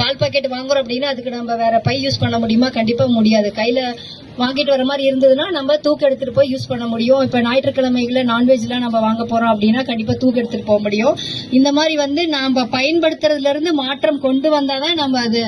பால் packet வாங்குறோம் அப்படின்னா அதுக்கு நம்ம வேற பை யூஸ் பண்ண முடியுமா? கண்டிப்பா முடியாது. கையில வாங்கிட்டு வர மாதிரி இருந்ததுன்னா நம்ம தூக்கு எடுத்துட்டு போய் யூஸ் பண்ண முடியும். இப்ப ஞாயிற்றுக்கிழமைகள நான்வெஜ்லாம் நம்ம வாங்க போறோம் அப்படின்னா கண்டிப்பா தூக்கு எடுத்துட்டு போக முடியும். இந்த மாதிரி வந்து நம்ம பயன்படுத்துறதுல இருந்து மாற்றம் கொண்டு வந்தாதான் நம்ம அது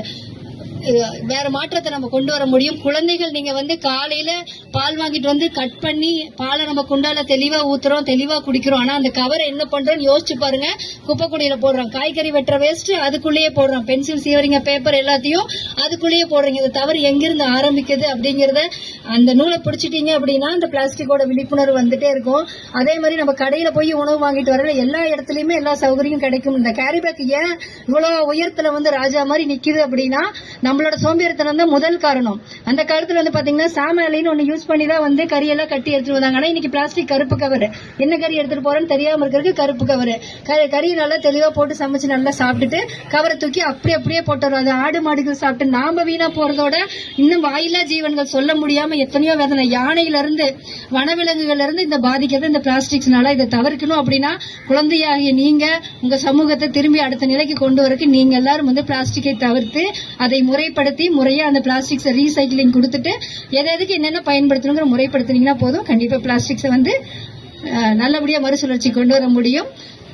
வேற மாற்றத்தை நம்ம கொண்டு வர முடியும். குழந்தைகள் நீங்க வந்து காலையில பால் வாங்கிட்டு வந்து கட் பண்ணி பாலை நம்ம குண்டால தெளிவா ஊத்துறோம் தெளிவா குடிக்கிறோம். ஆனா அந்த கவரை என்ன பண்றோம்னு யோசிச்சு பாருங்க. குப்பை குடியில போடுறோம். காய்கறி வெட்டுற வேஸ்ட் அதுக்குள்ளேயே போடுறோம். பென்சில் சீவரிங்க பேப்பர் எல்லாத்தையும் அதுக்குள்ளேயே போடுறீங்க. இது தவறு எங்கிருந்து ஆரம்பிக்குது அப்படிங்கறத அந்த நூலை பிடிச்சிட்டீங்க அப்படின்னா அந்த பிளாஸ்டிக்கோட விழிப்புணர்வு வந்துட்டே இருக்கும். அதே மாதிரி நம்ம கடையில போய் உணவு வாங்கிட்டு வரல எல்லா இடத்துலயுமே எல்லா சௌகரியம் கிடைக்கும். இந்த கேரி பேக் ஏன் இவ்வளவு உயரத்துல வந்து ராஜா மாதிரி நிக்குது அப்படின்னா நம்மளோட சோம்பேறித்தனம் தான் முதல் காரணம். அந்த காலத்துல வந்து பாத்தீங்கன்னா சாமலின்னு ஒண்ணு யூஸ் பண்ணி தான் வந்து கறியெல்லாம் கட்டி எடுத்துட்டு வந்தாங்க. ஆனா இன்னைக்கு பிளாஸ்டிக் கருப்பு கவர் என்ன கறி எடுத்துட்டு போறேன்னு தெரியாம இருக்கிறதுக்கு கருப்பு கவர் கறி நல்லா தெளிவா போட்டு சமைச்சு நல்லா சாப்பிட்டுட்டு கவரை தூக்கி அப்படி அப்படியே போட்டுறோம். அது ஆடு மாடுகள் சாப்பிட்டு நாம வீணா போறதோட இன்னும் வாயில்லா ஜீவன்கள் சொல்ல முடியாம எத்தனையோ வேதனை. யானையில இருந்து வனவிலங்குகள்ல இருந்து இந்த பாதிக்கிறது இந்த பிளாஸ்டிக்ஸ்னால இதை தவிர்க்கணும் அப்படின்னா குழந்தையாகிய நீங்க உங்க சமூகத்தை திரும்பி அடுத்த நிலைக்கு கொண்டு வரக்கு நீங்க எல்லாரும் வந்து பிளாஸ்டிக்கை தவிர்த்து அதை முறை முறைப்படுத்தி முறையா அந்த பிளாஸ்டிக்ஸை ரீசைக்கிளிங் கொடுத்துட்டு எதை எதுக்கு என்னென்ன பயன்படுத்தணுங்கிற முறைப்படுத்தினீங்கன்னா போதும். கண்டிப்பா பிளாஸ்டிக்ஸை வந்து நல்லபடியாக நல்லபடியா மறுசுழற்சி கொண்டு வர முடியும்.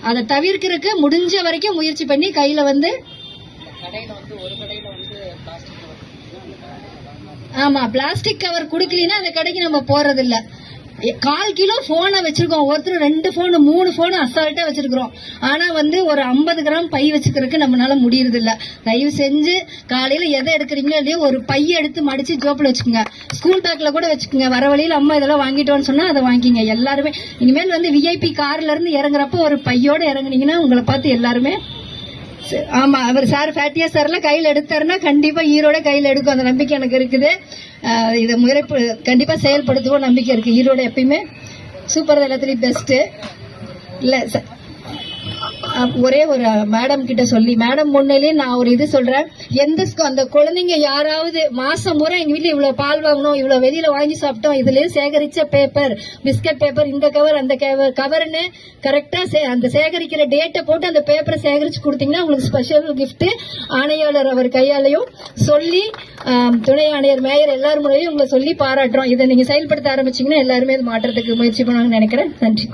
அதை தவிர்க்கிறதுக்கு முடிஞ்ச வரைக்கும் முயற்சி பண்ணி கையில வந்து ஆமா பிளாஸ்டிக் கவர் குடுக்கலனா அந்த கடைக்கு நம்ம போறது இல்ல கால் கிலோ போனை வச்சிருக்கோம். ஒருத்தர் ரெண்டு போனு மூணு போனு அசால்ட்டா வச்சிருக்கிறோம். ஆனா வந்து ஒரு 50 கிராம் பை வச்சுக்கிறதுக்கு நம்மளால முடியறது இல்ல தயவு செஞ்சு காலையில எதை எடுக்கிறீங்களோ இல்லையோ ஒரு பை எடுத்து மடிச்சு ஜோப்பில் வச்சுக்கோங்க. ஸ்கூல் பேக்ல கூட வச்சுக்கோங்க. வர வழியில அம்மா இதெல்லாம் வாங்கிட்டோம்னு சொன்னா அதை வாங்கிங்க. எல்லாருமே இனிமேல் வந்து விஐபி கார்ல இருந்து இறங்குறப்ப ஒரு பையோட இறங்குனீங்கன்னா உங்களை பார்த்து எல்லாருமே ஆமா அவர் சார் ஃபேட்டியா சார்ல கையில் எடுத்தாருன்னா கண்டிப்பா ஈரோட கையில் எடுக்கும். அந்த நம்பிக்கை எனக்கு இருக்குது. இதை முறை கண்டிப்பா செயல்படுத்துவோம் நம்பிக்கை இருக்கு. ஈரோட எப்பயுமே சூப்பர் எல்லாத்துலயும் பெஸ்ட் இல்ல ச- ஒரே ஒரு மேடம் கிட்ட சொல்லி மேடம் முன்னிலே நான் ஒரு இது சொல்றேன். எந்த அந்த குழந்தைங்க யாராவது மாசம் முறை எங்க வீட்டுல இவ்வளவு பால் வாங்கணும் இவ்வளவு வெளியில வாங்கி சாப்பிட்டோம் இதுலயே சேகரிச்ச பேப்பர் பிஸ்கட் பேப்பர் இந்த கவர் அந்த கவர் கவர்னு கரெக்டா அந்த சேகரிக்கிற டேட்டை போட்டு அந்த பேப்பரை சேகரிச்சு கொடுத்தீங்கன்னா உங்களுக்கு ஸ்பெஷல் கிஃப்ட் ஆணையாளர் அவர் கையாலையும் சொல்லி துணை ஆணையர் மேயர் எல்லாரும் முறையும் உங்களை சொல்லி பாராட்டுறோம். இதை நீங்க செயல்படுத்த ஆரம்பிச்சீங்கன்னா எல்லாருமே இது மாற்றத்துக்கு முயற்சி பண்ணுவாங்கன்னு நினைக்கிறேன். நன்றி.